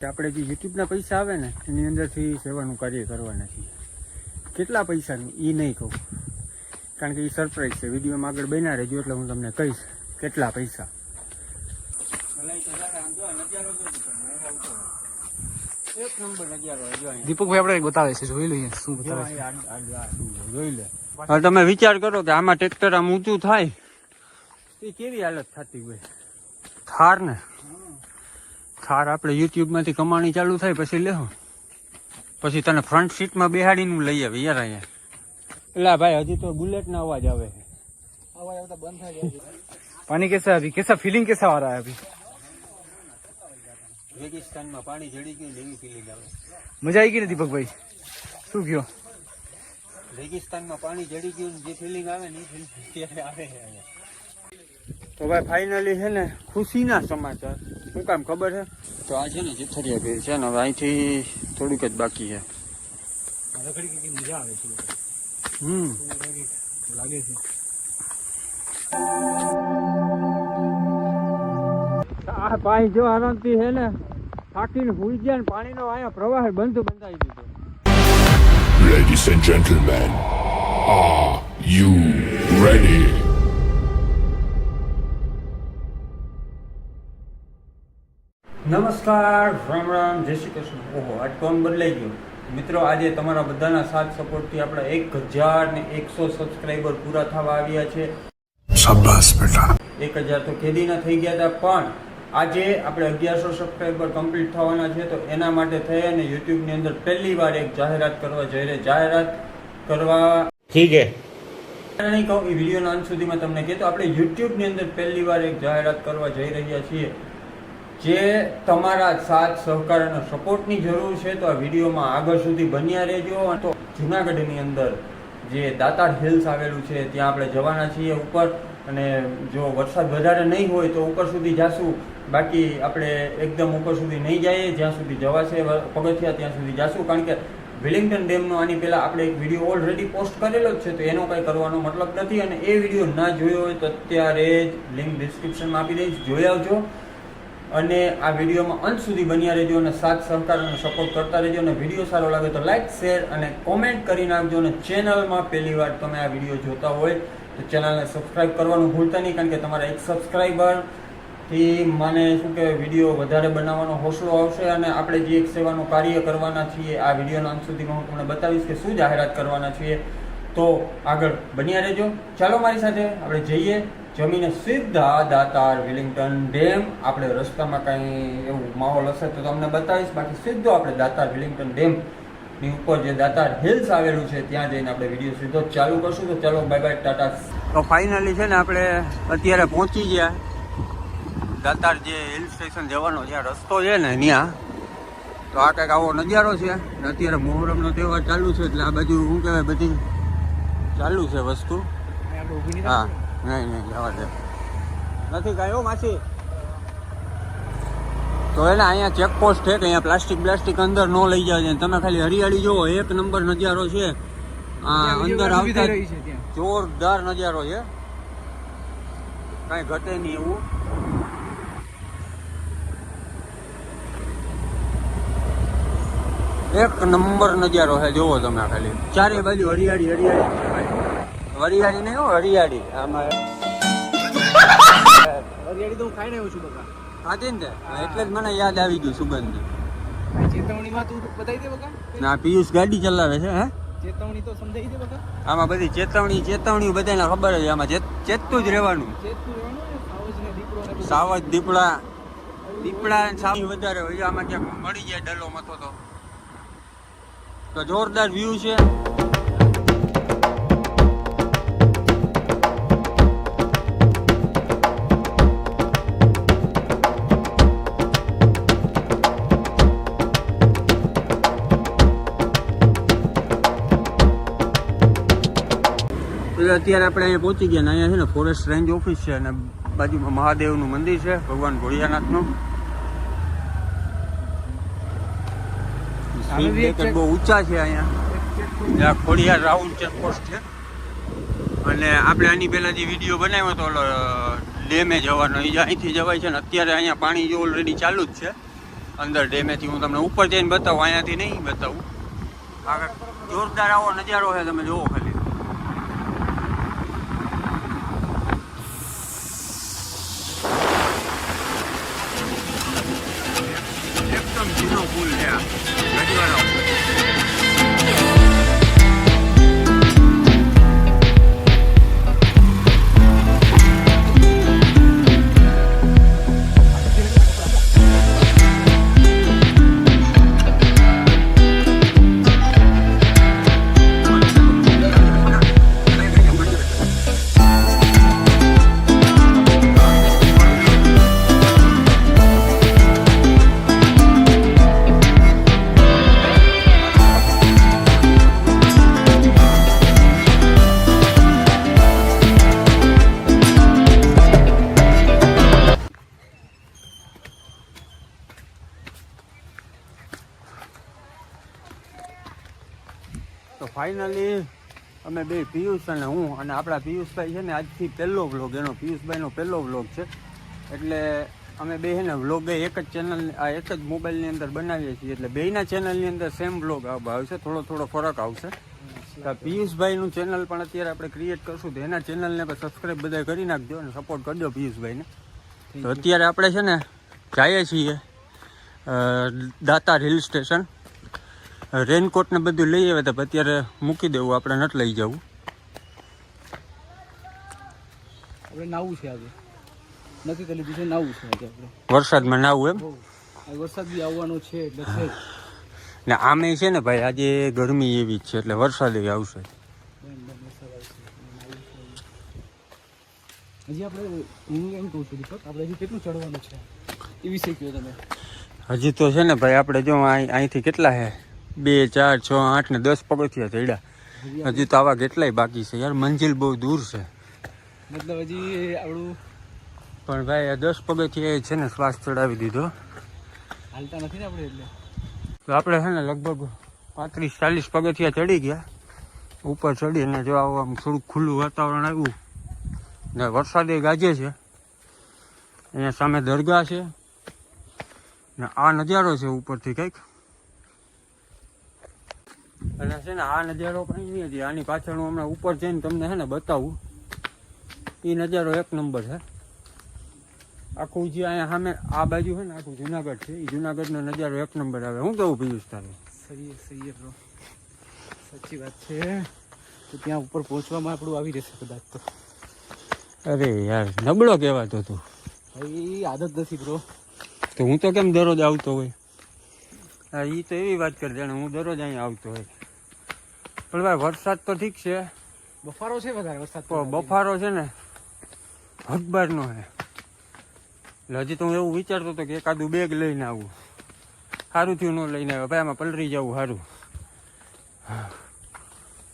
કે આપણે જે યુટ્યુબના પૈસા આવે ને એની અંદરથી સેવાનું કાર્ય કરવાના છીએ. કેટલા પૈસાનું? એ નહીં કહું. કારણ કે એ સરપ્રાઈઝ છે. વિડીયોમાં આગળ બન્યા રહેજો એટલે હું તમને કહીશ કેટલા પૈસા. એક નંબર નજારો જો અહીંયા. દીપકભાઈ આપણે બતાવે છે જોઈ લઈએ શું બતાવે છે અહીંયા આડ- આડ- આડ ઊભો, જોઈ લે. હવે તમે વિચાર કરો કે આમાં ટ્રેક્ટર આમ ઊંચું થાય. એ કેવી હાલત થતી હોય? થાર ને. ખાર આપણે યુટ્યુબમાંથી કમાણી ચાલુ થાય પછી લેવું પછી તને ફ્રન્ટ સીટમાં બેહાડીને લઈ આવી યાર અહીંયા. એટલે ભાઈ હજી તો બુલેટના અવાજ આવે અવાજ આવતા બંધ થઈ પાણી કેસા આવી કેસા ફિલિંગ કેસા આ આવી રેગિસ્તાનમાં પાણી જડી ગયું જેવી ફીલિંગ આવે. મજા આવી ગઈ ને દીપકભાઈ? શું કયો રેગિસ્તાનમાં પાણી જડી ગયું જે ફિલિંગ આવે ને એ ફિલિંગ આવે તો ભાઈ ફાઇનલી છે ને ખુશીના સમાચાર. શું કામ ખબર છે? તો આ છે ને જેઠરિયા ભીડ છે ને હવે અહીંથી થોડુંક જ બાકી છે. મજા આવે છે. હમ. લાગે છે. આ ભાઈ જો આરામથી છે ને થાકીને હુઈ ગયા ને પાણીનો આયા પ્રવાહ બંધ બંધાઈ દીધો. Ladies and gentlemen, are you ready? નમસ્કાર રામ રામ જય શ્રી કૃષ્ણ. ઓહો આ ટોન બદલાઈ ગયો. મિત્રો આજે તમારા બધાના સાથ સપોર્ટથી આપણા એક હજાર ને એકસો સબસ્ક્રાઈબર પૂરા થવા આવ્યા છે. એક હજાર તો કેદીના થઈ ગયા હતા પણ આજે આપણે અગિયારસો સબસ્ક્રાઈબર કમ્પ્લીટ થવાના છે તો એના માટે થઈ અને યુટ્યુબની અંદર પહેલી વાર એક જાહેરાત કરવા જઈ રહી જાહેરાત કરવા ઠીક છે નહીં કહું એ વિડીયોના અંત સુધીમાં તમને કહેતો આપણે યુટ્યુબની અંદર પહેલી વાર એક જાહેરાત કરવા જઈ રહ્યા છીએ. જે તમારા સાથ, સહકાર અને સપોર્ટની જરૂર છે તો આ વિડીયોમાં આગળ સુધી બન્યા રહેજો. તો જુનાગઢની અંદર જે દાતાર હિલ્સ આવેલું છે, ત્યાં આપણે જવાના છીએ ઉપર. અને જો વરસાદ વધારે નહીં હોય તો ઉપર સુધી જાશું. બાકી આપણે એકદમ ઉપર સુધી નહીં જઈએ, જ્યાં સુધી જવાશે પગથિયા ત્યાં સુધી જાશું. કારણ કે વિલિંગ્ટન ડેમનો આની પહેલાં આપણે એક વીડિયો ઓલરેડી પોસ્ટ કરેલો જ છે, તો એનો કંઈ કરવાનો મતલબ નથી. અને એ વીડિયો ના જોયો હોય તો અત્યારે જ લિંક ડિસ્ક્રિપ્શનમાં આપી દઈશ. જોઈ આવજો. અને આ વિડીયોમાં અંત સુધી બન્યા રહેજો અને સાથ, સહકાર સપોર્ટ કરતા રહેજો અને વીડિયો સારો લાગે તો લાઇક શેર અને કોમેન્ટ કરી નાખજો અને ચેનલમાં પહેલી વાર તમે આ વીડિયો જોતા હોય તો ચેનલને સબસ્ક્રાઇબ કરવાનું ભૂલતા નહીં કારણ કે તમારા એક સબસ્ક્રાઈબરથી મને શું કહેવાય, વીડિયો વધારે બનાવવાનો હોસલો આવશે અને આપણે જે એક સેવાનું કાર્ય કરવાના છીએ, આ વિડીયોના અંત સુધીમાં હું તમને બતાવીશ કે શું જાહેરાત કરવાના છીએ. તો આગળ બન્યા રહેજો. ચાલો મારી સાથે આપણે જઈએ. જમીને સીધા દાતાર વિલિંગ્ટન ડેમ આપણે રસ્તામાં કાંઈ એવું માહોલ હશે તો તમને બતાવીશ. બાકી સીધો આપણે દાતાર વિલિંગ્ટન ડેમની ઉપર જે દાતાર હિલ્સ આવેલું છે ત્યાં જઈને આપણે વીડિયો સીધો ચાલુ કરશું. તો ચાલો બાય બાય ટાટા. તો ફાઇનલી છે ને આપણે અત્યારે પહોંચી ગયા. દાતાર જે હિલ સ્ટેશન જવાનો જ્યાં રસ્તો છે ને ત્યાં તો આ કંઈક આવો નજારો છે. ને અત્યારે મોહરમનો તહેવાર ચાલુ છે એટલે આ બાજુ શું કહેવાય બધી? ચાલુ છે વસ્તુ. આપણે ઊભી નહીં હા. નહીં નહીં જવા દે. નથી કાંઈ માસી. તો એને અહીંયા ચેકપોસ્ટ છે કે અહીંયા પ્લાસ્ટિક પ્લાસ્ટિક અંદર ન લઈ જાય તમે ખાલી હરિયાળી જોવો એક નંબર નજારો છે. આ અંદર આવતા જોરદાર નજારો છે. કાંઈ ઘટે નહીં એવું. એક નંબર નજારો છે જોવો તમે ખાલી. ચારે બાજુ હરિયાળી હરિયાળી. હરિયાળી નહીં હો હરિયાળી આમાં હરિયાળી તો હું ખાઈને આવ્યો છું બકા. ખાધી ને એટલે જ મને યાદ આવી ગયું સુગંધ. ચેતવણીમાં તું બતાવી દે બકા. ના પિયુષ ગાડી ચલાવે છે હે? ચેતવણી તો સમજાવી દે બકા. આમાં બધી ચેતવણી ચેતવણી બધાને ખબર જ આમાં ચેત ચેતતું જ રહેવાનું. ચેતતું રહેવાનું સાવજ દીપડો દીપડા અને વધારે હોય આમાં ક્યાંક મળી જાય ડલો મથો તો. તો જોરદાર વ્યૂ છે. અત્યારે આપણે અહીંયા પહોંચી ગયા ને અહીંયા છે ને ફોરેસ્ટ રેન્જ ઓફિસ છે અને બાજુમાં મહાદેવનું મંદિર છે ભગવાન ભોળિયાનાથનું. બહુ ઊંચા છે અહીંયા. ખોડિયાર રાઉન્ડ ચેકપોસ્ટ છે. અને આપણે આની પહેલાં જે વીડિયો બનાવ્યો હતો ઓલો ડેમે જવાનો એ અહીંથી જવાય છે ને અત્યારે અહીંયા પાણી જો ઓલરેડી ચાલુ જ છે. અંદર ડેમેથી હું તમને ઉપર જઈને બતાવું અહીંયાથી નહીં બતાવું. આગળ જોરદાર આવો નજારો છે તમે જોવો ખાલી. એકદમ જૂનો પુલ છે આ અમે બે પિયુષ અને હું અને આપણા પિયુષભાઈ છે ને આજથી પહેલો વ્લોગ એનો પિયુષભાઈનો પહેલો વ્લોગ છે. એટલે અમે બે છે ને વ્લોગ એક જ ચેનલ આ એક જ મોબાઈલની અંદર બનાવીએ છીએ. એટલે બેયના ચેનલની અંદર સેમ વ્લોગ આવશે. થોડો થોડો ફરક આવશે. તો પિયુષભાઈનું ચેનલ પણ અત્યારે આપણે ક્રિએટ કરશું. તો એના ચેનલને પણ સબસ્ક્રાઈબ બધા કરી નાખજો અને સપોર્ટ કરજો પિયુષભાઈને. તો અત્યારે આપણે છે ને જઈએ છીએ દાતાર હિલ સ્ટેશન રેનકોટ ને બધું લઈ આવે તો અત્યારે મૂકી દેવું આપણે નથી લઈ જવું. આપણે નાવું છે આજે. નથી કરી લીધું છે નાવું છે આજે આપણે. વરસાદમાં નાવું એમ? વરસાદ બી આવવાનો છે એટલે છે ને આમે છે ને ભાઈ આજે ગરમી એવી જ છે એટલે વરસાદ એવી આવશે. હજી આપણે હું એમ કહું છું દીપક આપણે હજી કેટલું ચડવાનું છે? એ વિશે કહો તમે. હજી તો છે ને ભાઈ આપણે જો અહીં અહીંથી કેટલા છે બે ચાર છ આઠ ને દસ પગથિયા ચડ્યા. હજી તો આવા કેટલાય બાકી છે યાર મંજિલ બહુ દૂર છે. મતલબ હજી આપણું પણ ભાઈ આ દસ પગથિયા છે ને શ્વાસ ચડાવી દીધો. હાલતા નથી ને આપણે એટલે? તો આપણે છે ને લગભગ પાંત્રીસ ચાલીસ પગથિયા ચડી ગયા. ઉપર ચડીને જો આવું આમ થોડુંક ખુલ્લું વાતાવરણ આવ્યું. ને વરસાદે ગાજે છે. અહીંયા સામે દરગાહ છે. ને આ નજારો છે ઉપરથી કંઈક. અને છે ને આ નજારો કંઈ નહીં હતી આની પાછળ હું હમણાં ઉપર જઈને તમને છે ને બતાવું. એ નજારો એક નંબર છે. આખું જે અહીંયા સામે આ બાજુ છે ને આખું જુનાગઢ છે. એ જુનાગઢનો નજારો એક નંબર આવે. હું કેવું પિયુષ તારે? સહી સહી બ્રો સાચી વાત છે. તો ત્યાં ઉપર પહોંચવામાં આપણું આવી રહેશે કદાચ તો. અરે યાર નબળો કહેવાતો તું. ભાઈ આદત નથી બ્રો તો હું તો કેમ દરરોજ આવતો હોય? હા એ તો એવી વાત કરી જાણે હું દરરોજ અહીંયા આવતો હોય. પણ ભાઈ વરસાદ તો ઠીક છે. બફારો છે વધારે વરસાદ બફારો છે ને અખબારનો છે. એટલે હજી તો હું એવું વિચારતો હતો કે એકાદું બેગ લઈને આવું. સારું થયું ન લઈને આવ્યો. ભાઈ આમાં પલરી જવું સારું.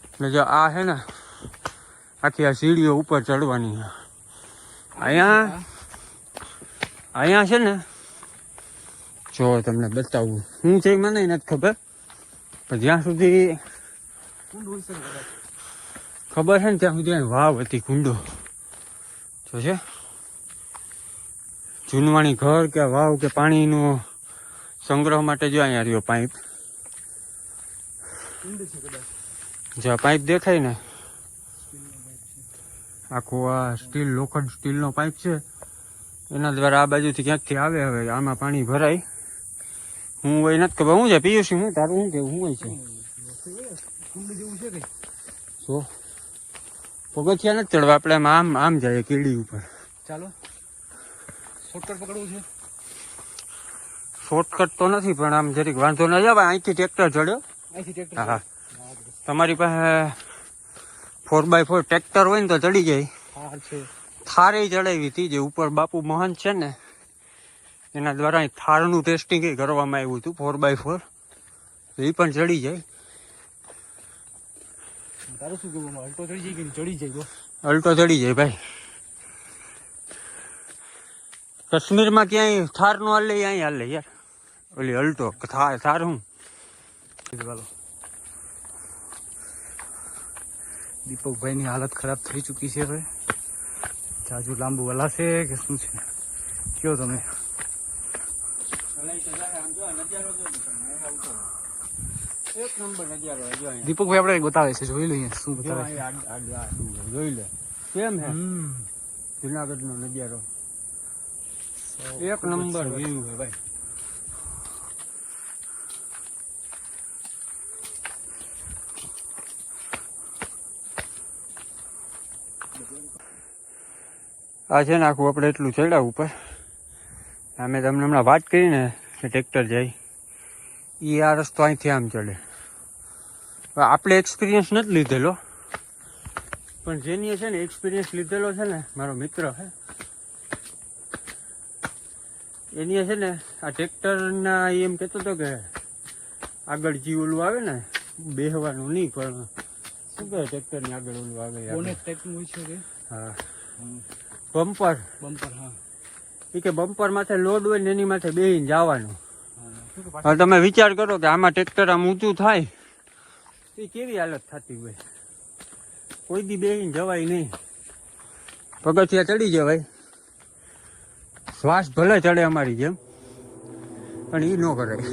એટલે જો આ છે ને આખી આ સીડીઓ ઉપર ચડવાની અહીંયા અહીંયા છે ને જો તમને બતાવું. હું છે મને નથી ખબર પણ જ્યાં સુધી કુંડ કદાચ. ખબર છે ને ત્યાં સુધી વાવ હતી કુંડો જો છે. જૂનવાણી ઘર કે વાવ કે પાણીનો સંગ્રહ માટે જો અહીંયા રહ્યો પાઇપ. જો પાઇપ દેખાય ને? આખો આ સ્ટીલ લોખંડ સ્ટીલનો પાઇપ છે. એના દ્વારા આ બાજુથી ક્યાંકથી આવે હવે? આમાં પાણી ભરાય. હું હોય નથી ખબર. હું છે? પિયુષી હું? તારું શું કેવું હું હોય છે? છે કઈ જો. પગથિયા નથી ચડવા આપણે આમ આમ જાય કીડી ઉપર. ચાલો. શોર્ટકટ પકડવું છે? શોર્ટકટ તો નથી પણ આમ જરીક વાંધો ન આવે અહીંથી ટ્રેક્ટર ચડ્યો અહીંથી ટ્રેક્ટર હા તમારી પાસે ફોર બાય ફોર ટ્રેક્ટર હોય ને તો ચડી જાય. થારે ચડાવી હતી જે ઉપર બાપુ મહંત છે ને એના દ્વારા થારનું ટેસ્ટિંગ કરવામાં આવ્યું હતું ફોર બાય ફોર એ પણ ચડી જાય. તારું શું કેવું અલ્ટો ચડી જાય કે ચડી જાય અલ્ટો ચડી જાય ભાઈ. કાશ્મીરમાં ક્યાંય થાર નો હાલે અહીં હાલે યાર. ઓલી અલ્ટો થાર થાર હું દીપકભાઈની હાલત ખરાબ થઈ ચૂકી છે હવે. જાજુ લાંબુ હલાશે કે શું છે? કયો તમે? એક નંબર નજારો જો દીપકભાઈ આપણે બતાવે છે જોઈ લઈએ શું બતાવે છે. જોઈ લે. કેમ હે? જુનાગઢ નો નજારો. એક નંબર વ્યૂ હે ભાઈ. આ છે ને આખું આપણે એટલું ચડ્યા ઉપર. અમે તમને હમણાં વાત કરી ને કે ટ્રેક્ટર જાય. એ આ રસ્તો અહીંથી આમ ચડે. આપણે એક્સપિરિયન્સ નથી લીધેલો. પણ જેની છે ને એક્સપિરિયન્સ લીધેલો છે ને મારો મિત્ર છે. એની છે ને આ ટ્રેક્ટરના એમ કહેતો હતો કે આગળ જી ઓલું આવે ને બેહવાનું નહીં પણ શું કહે ટ્રેક્ટરની આગળ ઓલું આવે હા. બમ્પર. બમ્પર હા. એ કે બમ્પર માથે લોડ હોય ને એની માથે બેહીને જવાનું. હા. હવે તમે વિચાર કરો કે આમાં ટ્રેક્ટર આમ ઊંચું થાય એ કેવી હાલત થતી હોય? કોઈ દી બેહીને જવાય નહીં. પગથિયા ચડી જવાય શ્વાસ ભલે ચડે અમારી જેમ, પણ એ ન કરાય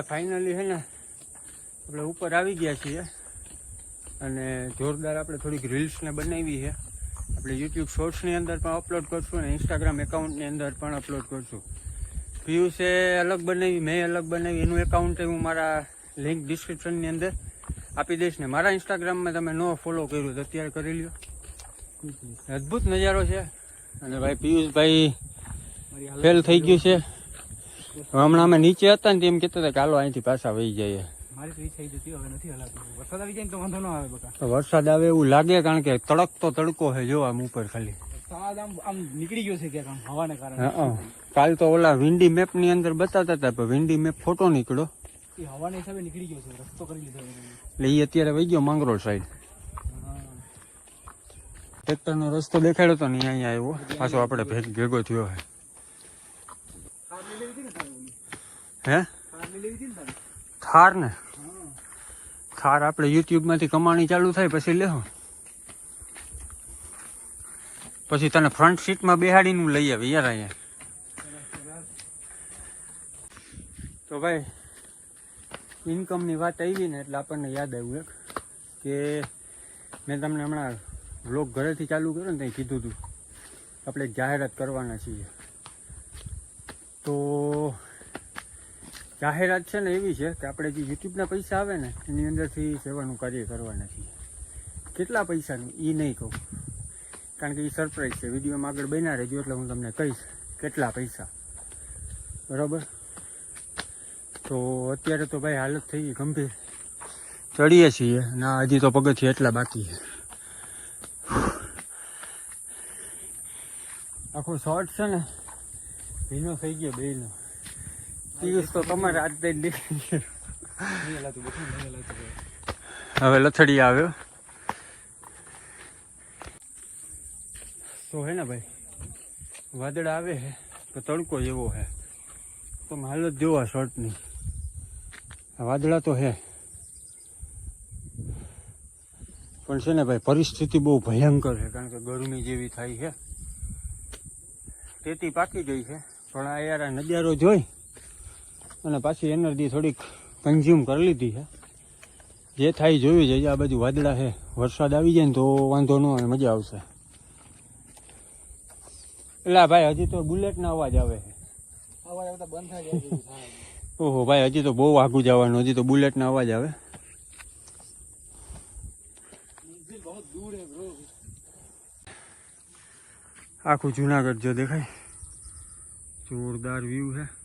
હવે ફાઇનલી છે ને આપણે ઉપર આવી ગયા છીએ. અને જોરદાર આપણે થોડીક રીલ્સને બનાવી છે. આપણે યુટ્યુબ શોર્ટ્સની અંદર પણ અપલોડ કરશું અને ઇન્સ્ટાગ્રામ એકાઉન્ટની અંદર પણ અપલોડ કરશું. પિયુષે અલગ બનાવી મેં અલગ બનાવી એનું એકાઉન્ટ હું મારા લિંક ડિસ્ક્રિપ્શનની અંદર આપી દઈશ ને મારા ઇન્સ્ટાગ્રામમાં તમે નો ફોલો કર્યું તો અત્યારે કરી લ્યો. અદ્ભુત નજારો છે. અને ભાઈ પિયુષભાઈ ફેલ થઈ ગયું છે. હમણાં અમે નીચે હતા ને એમ કહેતા હતા કે હાલો અહીંથી પાછા વહી જઈએ. વરસાદ જાય આવે વરસાદ આવે એવું લાગે કારણ કે તડકતો તડકો છે જો આમ ઉપર ખાલી. વરસાદ આમ આમ નીકળી ગયો છે હવાને કારણે. કાલ તો ઓલા વિન્ડી મેપની અંદર બતાવતા હતા પણ વિન્ડી મેપ ફોટો નીકળ્યો. એ હિસાબે નીકળી ગયો છે રસ્તો કરી લીધો એટલે એ અત્યારે વહી ગયો માંગરોળ સાઈડ હા. ટ્રેક્ટર નો રસ્તો દેખાડ્યો તો ને અહીંયા આવ્યો. પાછો આપણે ભેગ- ભેગો થયો છે થાર લઈ લેવી હતી ને તારે ઓલી? હે? થાર ને થાર હા. આપણે યુટ્યુબમાંથી કમાણી ચાલુ થાય, પછી લેહો. પછી તને ફ્રન્ટ સીટમાં બેહાડીને લઈ આવી યાર અહીંયા. તો ભાઈ ઇન્કમની વાત આવી ને એટલે આપણને યાદ આવ્યું એક, કે મેં તમને હમણાં વ્લોગ ઘરેથી ચાલુ કર્યો ને ત્યાં કીધું હતું આપણે જાહેરાત કરવાના છીએ. તો જાહેરાત છે ને એવી છે કે આપણે જે યુટ્યુબના પૈસા આવે ને, એની અંદરથી સેવાનું કાર્ય કરવા નથી. કેટલા પૈસાનું? એ નહીં કહું. કારણ કે એ સરપ્રાઈઝ છે. વિડીયોમાં આગળ બન્યા રહેજો એટલે હું તમને કહીશ કેટલા પૈસા. બરાબર? તો અત્યારે તો ભાઈ હાલત થઈ ગઈ ગંભીર. ચડીએ છીએ. ના, હજી તો પગથિયા એટલા બાકી છે. આખો શોર્ટ છે ને, ભીનો થઈ ગયો બેનો પિયુષ તો તમારે આજ દઈ હવે. લથડી આવ્યો. તો હે ને ભાઈ વાદળ આવે છે તો તડકો એવો છે તો હાલત જોવા શર્ટની વાદળા તો હે. પણ છે ને ભાઈ પરિસ્થિતિ બહુ ભયંકર છે કારણ કે ગરમી જેવી થાય છે. તેથી પાકી ગઈ છે પણ આ યાર નજારો જોઈ અને પાછી એનર્જી થોડીક કન્ઝ્યુમ કરી લીધી છે. જે થાય જોયું છે આ બાજુ વાદળા છે. વરસાદ આવી જાય ને તો વાંધો ન આવે મજા આવશે. એટલે ભાઈ હજી તો બુલેટના અવાજ આવે છે. અવાજ બંધ થાય થાય. ઓહો ભાઈ હજી તો બહુ આગું જવાનું હજી તો બુલેટના અવાજ આવે. આખું જુનાગઢ જો દેખાય. જોરદાર વ્યૂ છે.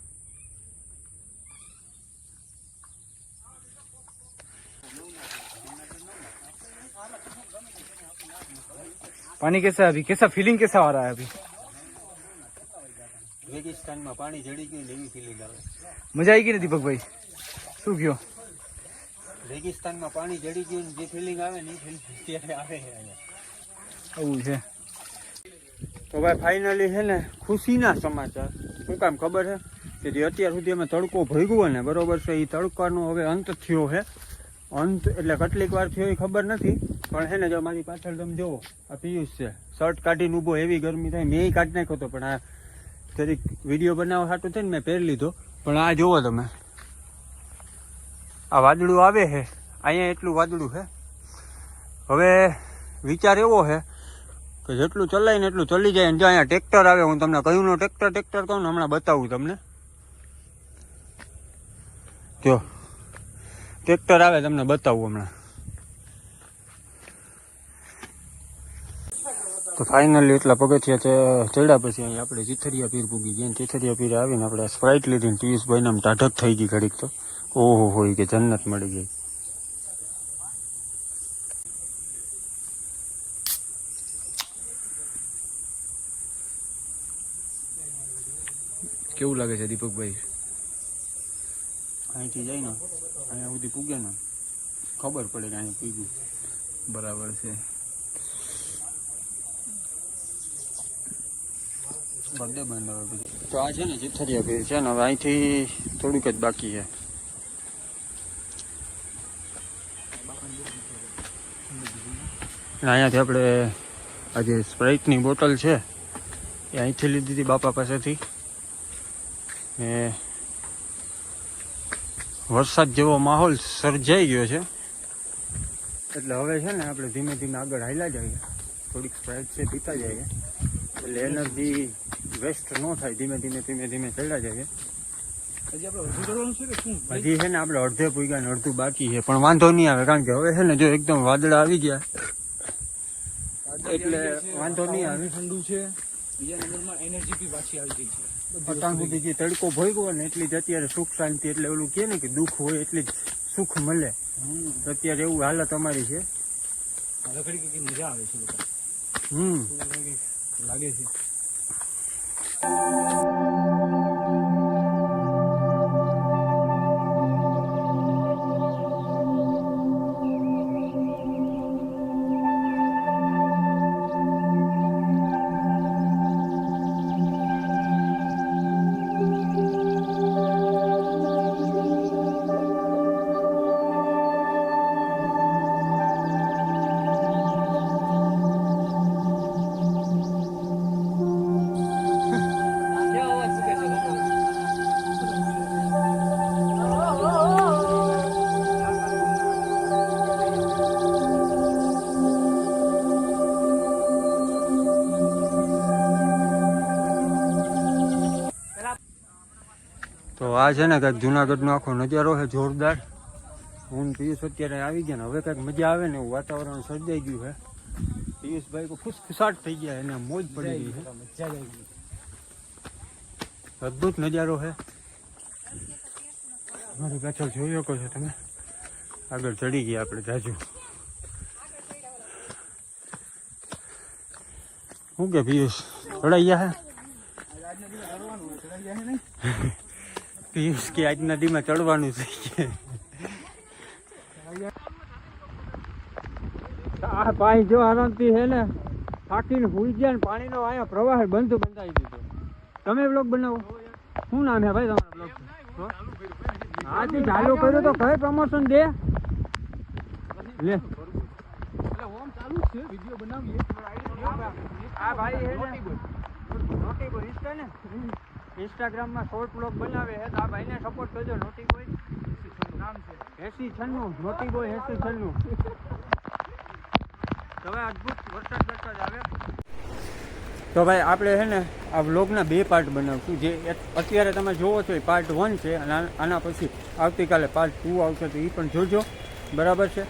पानी कैसा है अभी कैसा फीलिंग कैसा आ रहा है अभी રેગિસ્તાનમાં પાણી જડી ગયું એવી ફિલિંગ આવે મજા આવી ગઈ ને દીપકભાઈ શું કયો રેગિસ્તાનમાં પાણી જડી ગયું ને જે ફિલિંગ આવે ને એ ફિલિંગ ત્યારે આવે છે અહીંયા આવું છે તો ભાઈ ફાઇનલી છે ને ખુશીના સમાચાર શું કામ ખબર છે કે જે અત્યાર સુધી અમે તડકો ભોગવો ને બરોબર છે એ તડકાનો હવે અંત થયો છે અંત એટલે કેટલીક વાર થયો ખબર નથી, પણ હે ને જો મારી પાછળ તમે જુઓ, આ પિયુષ છે. શર્ટ કાઢીને ઊભો, એવી ગરમી થાય, મેં કાઢી નાખ્યો હતો, પણ આ જરીક વીડિયો બનાવવા સાટું થઈને મેં પહેરી લીધો. પણ આ જુઓ તમે, આ વાદળું આવે છે અહીંયા એટલું વાદળું છે હવે વિચાર એવો છે કે જેટલું ચલાય ને એટલું ચલી જાય જો અહીંયા ટ્રેક્ટર આવે, હું તમને કહ્યું નો ટ્રેક્ટર ટ્રેક્ટર કહું ને હમણાં બતાવું તમને. જો ટ્રેક્ટર આવે તમને બતાવું હમણાં. તો ફાઇનલી એટલા પગથિયા છે, ચડ્યા પછી અહીં આપણે ચીથરિયા પીર પૂગી ગયા ચીથરિયા પીર આવીને આપણે સ્પ્રાઇટ લીધી ને પિયુષભાઈને આમ ટાઢક થઈ ગઈ ઘડીક તો. ઓહો હોય કે જન્નત મળી ગઈ. કેવું લાગે છે દીપકભાઈ? અહીંથી જાય ને અહીંયા સુધી પૂગે ને ખબર પડે કે અહીંયા પૂગ્યું. બરાબર છે. બધે બંધ હવે પછી. તો આ છે ને ચિથરિયા પીર છે ને હવે અહીંથી થોડુંક જ બાકી છે. અહીંયાથી આપણે આ જે સ્પ્રાઇટની બોટલ છે એ અહીંથી લીધી હતી બાપા પાસેથી. ને વરસાદ જેવો માહોલ સર્જાઈ ગયો છે. એટલે હવે છે ને આપણે ધીમે ધીમે આગળ હાલ્યા જઈએ. થોડીક સ્પ્રાઇટ છે પીતા જઈએ. એટલે એનર્જી વેસ્ટ ન થાય ધીમે ધીમે ધીમે ધીમે ચડ્યા જઈએ. હજી આપણે હજુ કરવાનું છે કે શું? હજી છે ને આપણે અડધે પૂગ્યા ને અડધું બાકી છે પણ વાંધો નહીં આવે કારણ કે હવે છે ને જો એકદમ વાદળા આવી ગયા. એટલે વાંધો નહીં આવે. ઠંડુ છે. બીજા નંબરમાં એનર્જી બી પાછી આવી ગઈ છે. અત્યાર સુધી જે તડકો ભોગવો ને એટલી જ અત્યારે સુખ શાંતિ એટલે ઓલું કે ને કે દુઃખ હોય એટલી જ સુખ મળે. તો અત્યારે એવું હાલત અમારી છે. મજા આવે છે હમ. લાગે છે. આ છે ને કંઈક જુનાગઢનો આખો નજારો છે, જોરદાર. હું પિયુષ અત્યારે આવી ગયા ને, હવે કંઈક મજા આવે ને એવું વાતાવરણ સર્જાઈ ગયું છે. પિયુષભાઈ ખુશખુશાટ થઈ ગયા એને મોજ પડી ગઈ છે. અદ્ભુત નજારો છે. અમારી પાછળ જોઈ શકો છો તમે. આગળ ચડી ગયા આપણે જાજુ. શું કે પિયુષ, ચડાઈ ગયા હે પિયુષ કે આજ નદીમાં ચડવાનું છે આ પાણી જો આરામથી છે ને, થાકીને હુઈ ગયા પાણીનો અહીંયા પ્રવાહ બંધ બંધાઈ દીધો. તમે બ્લોગ બનાવો? શું નામ છે ભાઈ તમારા બ્લોગ હા? ચાલુ કર્યો તો કઈ પ્રમોશન દે? લે. ભાઈ ઇન્સ્ટાગ્રામમાં શોર્ટ બ્લોગ બનાવે છે, તો આ ભાઈને સપોર્ટ કરજો નોટી બોય નામ છે. એસી છન્નું નોટી બોય એસી છન્નું. હવે અદ્ભુત વરસાદ વરસાદ આવે. તો ભાઈ, આપણે છે ને આ વ્લોગના બે પાર્ટ બનાવશું. જે અત્યારે તમે જોવો છો એ પાર્ટ વન છે, અને આના પછી આવતીકાલે પાર્ટ ટુ આવશે, તો એ પણ જોજો. બરાબર છે?